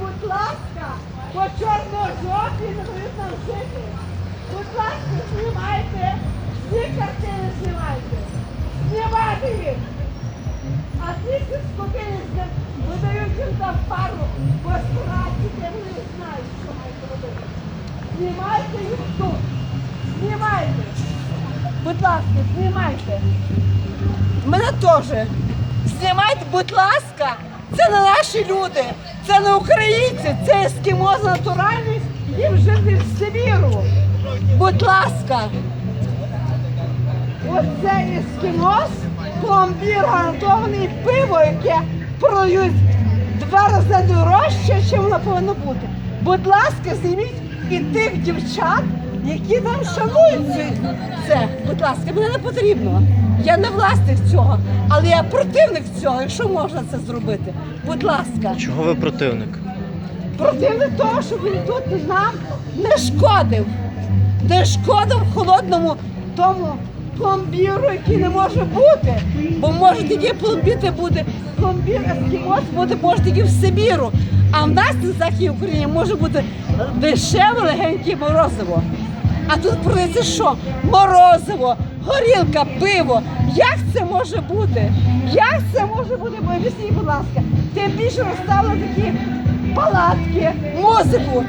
будь ласка, бо чорно-жовті не дають нам жити. Будь ласка, знімайте, всі картини знімайте. Знімайте їх. А ті скотини видають їм там пару по страті, де вони не знають, що мають робити. Знімайте їх тут. Знімайте. Будь ласка, знімайте. Мене теж. Знімайте, будь ласка. Це не наші люди, це не українці, це ескімоз натуральний, їм жити в Сибіру. Будь ласка. Оце ескімоз, пломбір гарантований пиво, яке продають два рази дорожче, ніж воно повинно бути. Будь ласка, зніміть і тих дівчат, які там шанують це. Будь ласка, мені не потрібно. Я не власник цього, але я противник цього, якщо можна це зробити. Будь ласка Чого ви противник? противник того, щоб він тут нам не шкодив. Не шкодив холодному тому пломбіру, який не може бути. Бо може тільки пломбіти буде, пломбір ескімос буде може тільки в Сибіру. А в нас на Західній Україні може бути дешеве легеньке морозиво. А тут продається що? Морозиво, горілка, пиво. Як це може бути? Як це може бути? Бо об'ясніть, будь ласка, тим більше розставили такі палатки, музику.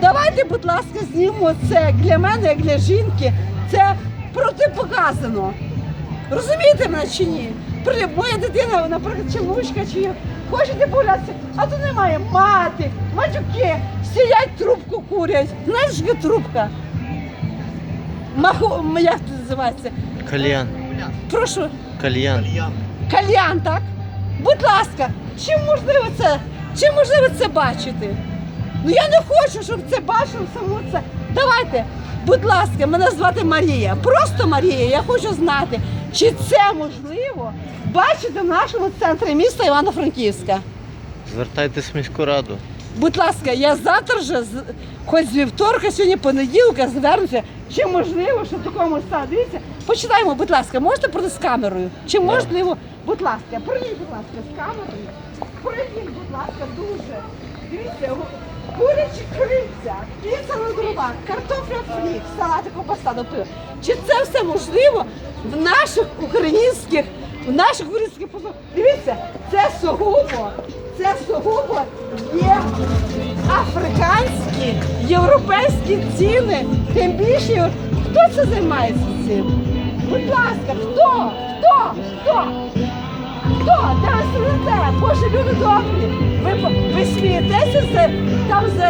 Давайте, будь ласка, знімемо це для мене, як для жінки. Це протипоказано. Розумієте мене чи ні? Моя дитина, наприклад, чи внучка, чи хочете погулятися, а тут немає мати, матюки, сидять трубку курять. Знаєш, трубка? Маху, як це називається? Кальян. Прошу, Кальян. кальян, так? Будь ласка, чи можливо це, чи можливо це бачити? Ну я не хочу, щоб це бачив само це. Давайте, будь ласка, мене звати Марія. Просто Марія. Я хочу знати, чи це можливо бачити в нашому центрі міста Івано-Франківська. Звертайтесь в міську раду. Будь ласка, я завтра вже, хоч з вівторка, сьогодні понеділка, звернуся. Чи можливо, що в такому стані? Дивіться, почитаємо, будь ласка, можете пройти з камерою? Чи можливо, будь ласка, пройдіть, будь ласка, з камерою. Пройдіть, будь ласка, дуже. Дивіться, курячі крильця, піца на дровах, картопля фрі, салати ковбаса до. Чи це все можливо в наших українських, в наших українських позов? Дивіться, це сугубо, це сугубо є африканські, європейські ціни. Тим більше, хто це займається цим? Будь ласка, хто? Хто? Хто? Хто? Де ви сидите? Боже, люди добрі. Ви, ви смієтеся за, там за,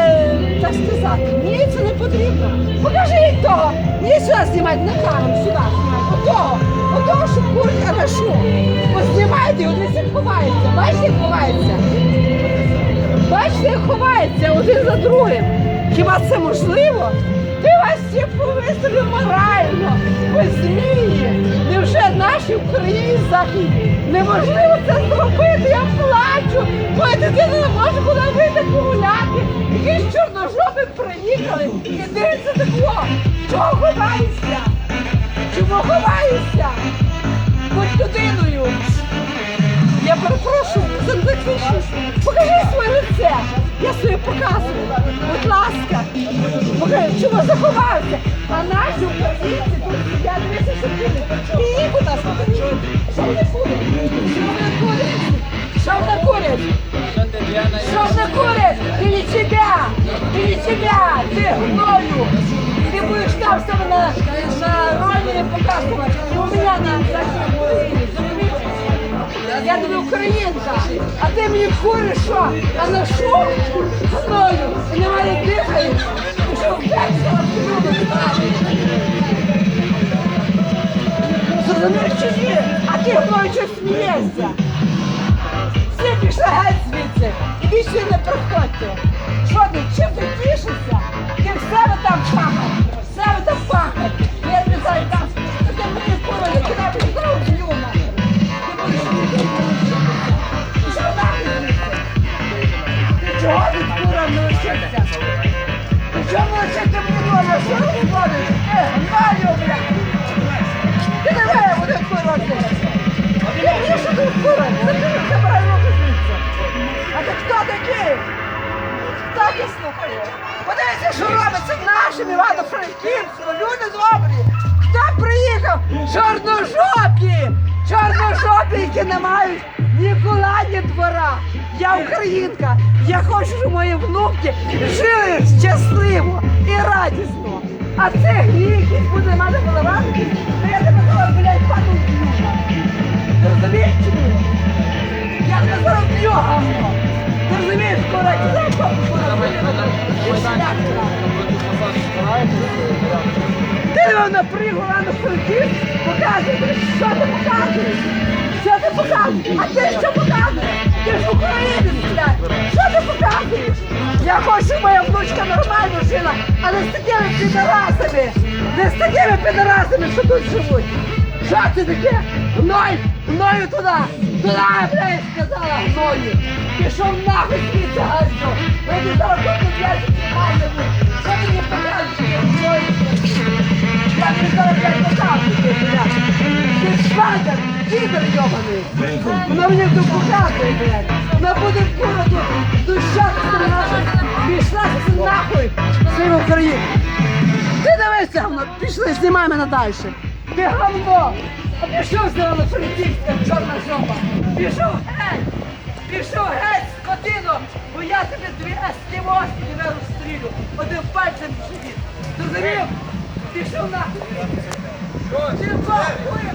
так сказати. Ні, це не потрібно. Покажіть того. Ні, сюди знімайте на камеру, сюди знімайте. Отого. Отого, що курить арашу. Познімайте, і вони всі ховаються. Бачите, як ховаються? Бачите, як ховаються один за другим. Хіба це можливо? Ти вас всі повисили морально, ви змії. Невже наші в Україні західні неможливо це зробити? Я плачу. Моя заховався? А наші українці тут сидять дивіться, що курять. Ні, будь ласка, ні. Що вони курять? Що вони курять? Що вони курять? Що вони курять? Ти не тебя! Ти! Ти гною! Ти будеш там себе на, на ролі показувати. У мене на. Я тобі українка, а ти мені куриш що? А на що? Гною. Немає дихають. Зрозумієш чи ні? А ти гною щось. Всі пішли геть звідси. І більше не приходьте. Що добрі! Подивіться, що робиться в нашому Івано-Франківську, люди добрі! Хто приїхав? Чорножопі! Чорножопі, які не мають ні кола, ні двора. Я українка. Я хочу, щоб мої внуки жили щасливо і радісно. А це гній, буде мати виливати, то я тебе зараз, блядь, пану вб'ю. Розумієш? Я тебе зараз вб'ю, говно. Ти розумієш, тебе Ти на пригоду на фронті показуєш, що ти показуєш? Що ти показуєш? А ти що показуєш? Ти ж українець, блядь! Що ти показуєш? Я хочу, щоб моя внучка нормально жила, а не з такими підарасами! Не з такими підарасами, що тут живуть! Що це таке? Гной! Гною туди! Туди, блядь, сказала гною! Пішов нахуй звідси, газьо! Я тобі зараз тут, блядь, знімаю! Що ти мені показуєш? Гною! Я тобі зараз, блядь, показую, блядь! Ти швадер, підер йобаний! Вона мені тут показує, блядь! Вона буде в городу дущатися наших! Пішла ти нахуй! Своїм Україну! Ти дивися, пішли, знімай мене далі. Ти говно! А пішов з на франківська чорна жопа! Пішов геть! Пішов геть, скотино! Бо я тебе дві естімоси не розстрілю! Один пальцем в живіт! Зрозумів? Пішов нахуй! Ти бахує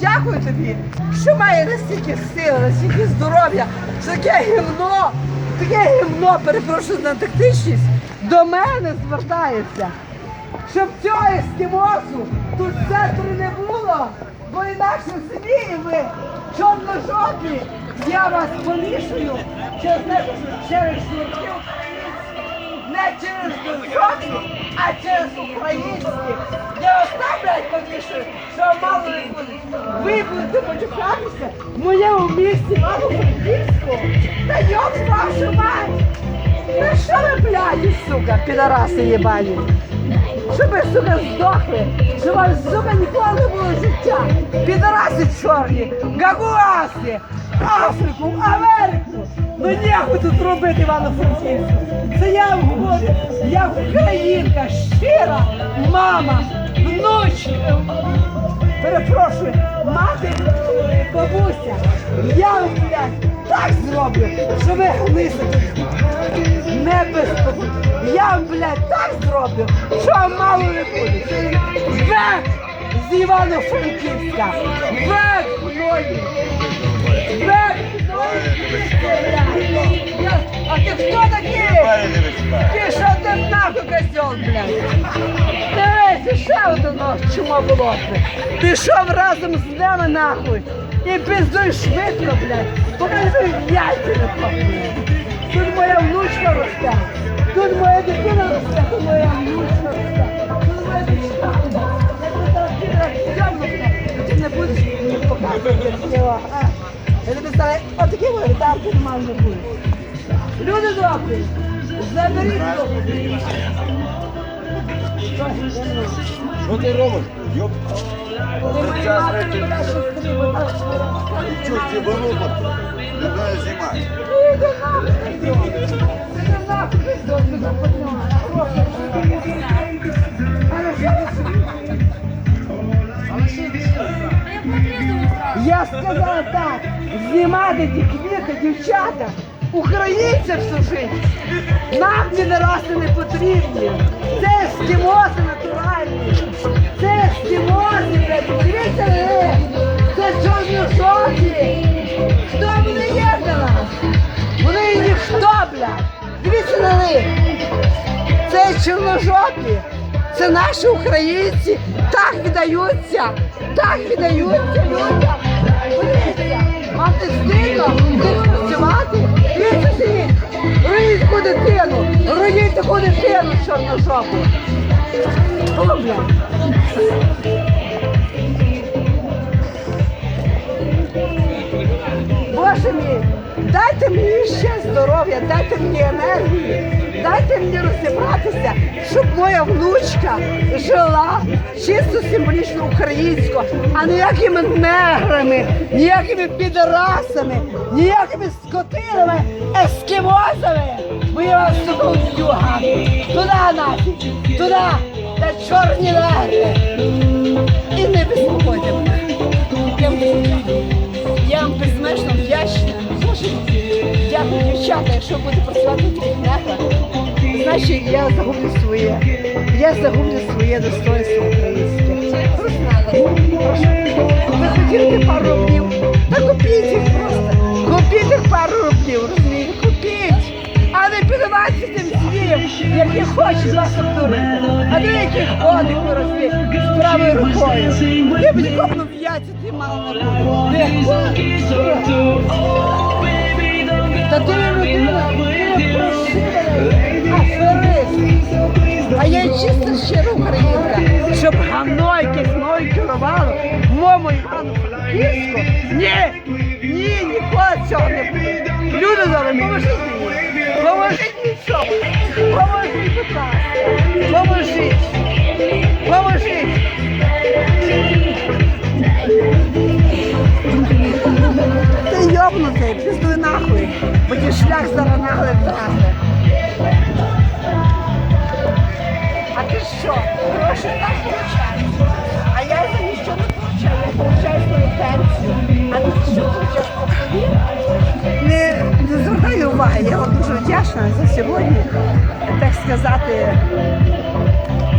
дякую тобі, що має настільки сили, настільки здоров'я, що таке гімно, таке гімно, перепрошую за тактичність, до мене звертається. Щоб цього ескімосу тут в не було, бо інакше собі і ви, чорножопі, я вас помішую через через українські, не через державні, а через українські. Я вас так, блядь, що мало не буде. Ви будете почекатися в моєму місті, мало франківську та йоб вашу мать! Та що ви, блядь, сука, підараси єбані? Щоб ви, сука, здохли, щоб вам, сука, ніколи не було життя. Підараси чорні, гагуаси, Африку, Америку. Ну нехуй тут робити Івано-Франківську. Це я говорю, я українка, щира, мама, внучі, е, перепрошую, мати, бабуся. Я блядь, так зроблю, що ви глисите. Не безпеку. Я вам, блядь, так зроблю, що мало не буде. Век з Івано-Франківська. Век мною. Век. Я- А ти хто такий? Ти що ти нахуй козьол, блядь? Дивися, ще одно чумо болотне. Пішов разом з нами нахуй. І піздуй швидко, блядь. Тобі яйця не. Тут моя внучка росте. Тут моя дитина росте, моя отакі мої редакції. Люди добрі, заберіть його! Що ти робиш? Йоп, мене шестрі, чуть ти Не дай знімати. Іди нахуй, знімати ті квіти, дівчата, українцям служить. Нам ці нарости не потрібні. Це ескімоси натуральні. Це стімози, дивіться ви, це чорно-жовті. Хто вони є до нас? Вони її ніхто, блядь. Дивіться на них. Це чорножопі. Це наші українці так віддаються, так віддаються людям. Вам не стидно працювати? Дивіться сидіть, таку дитину, руїть таку дитину чорножопу. О, бля. Боже мій, дайте мені ще здоров'я, дайте мені енергії, дайте мені розібратися, щоб моя внучка жила чисто символічно українсько, а ніякими неграми, ніякими підарасами, ніякими скотинами, ескімозами. Бо я вас сука вб'ю. Туди нафіг, туди, де чорні негри. І не безпокойте мене. Я вам безмежно вдячна. Дякую, дівчата, якщо будете працювати в неглах, значить я загублю своє. Я загублю своє достоинство українське. Ви хотіли пару рублів? Та купіть їх просто. Купіть їх пару рублів, розумієте? Купіть. А не піддавайтеся тим звіям, які хочуть вас обдурити. А де який ходить ви з правою рукою. Я б копну в яйця, ти мало не. Та ти чисто щира українка, щоб гавно якесь мною керувало моєму Івану Франківську. Ні, ні, ніколи цього не буде. Люди добрі, поможіть мені. Поможіть мені цьому. Поможіть, будь ласка. Поможіть. Поможіть. Ти йобнутий, піздуй нахуй, бо ті шлях зараз нагле втрати. Що? Гроші так получаєш? А я за нічого не получаю, я получаю свою пенсію. А ти що по? Не, не звертай уваги, я вам дуже вдячна за сьогодні, так сказати.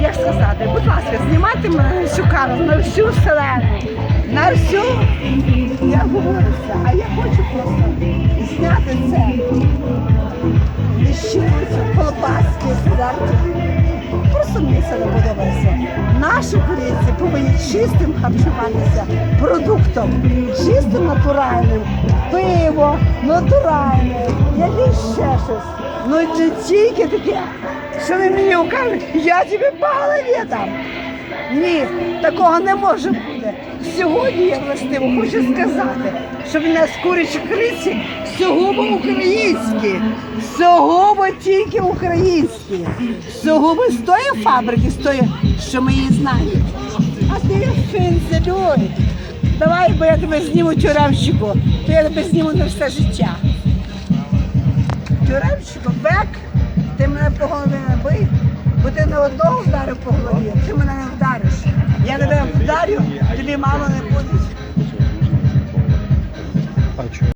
Як сказати, будь ласка, знімайте мене камеру, на всю вселену, на всю. Я говорюся, а я хочу просто зняти це. Ліщиницю, колбаски, сладки. Просто мені не подобається. Наші українці повинні чистим харчуватися продуктом, чистим натуральним. Пиво, натуральне, якесь ще щось. Ну не тільки таке, що вони мені укажуть, я тобі по голові дам. Ні, такого не може бути. Сьогодні я властиво хочу сказати, що в нас курячі криці сугубо українські, сугубо тільки українські, сугубо з тої фабрики, з тої, що ми її знаємо. А ти фінзелюй. Давай, бо я тебе зніму тюремщику, то я тебе зніму на все життя. Тюремщику, бек, ти мене по голові не бий, бо ти не одного вдарив по голові, ти мене не вдариш. Я тебе вдарю, тобі мало не буде.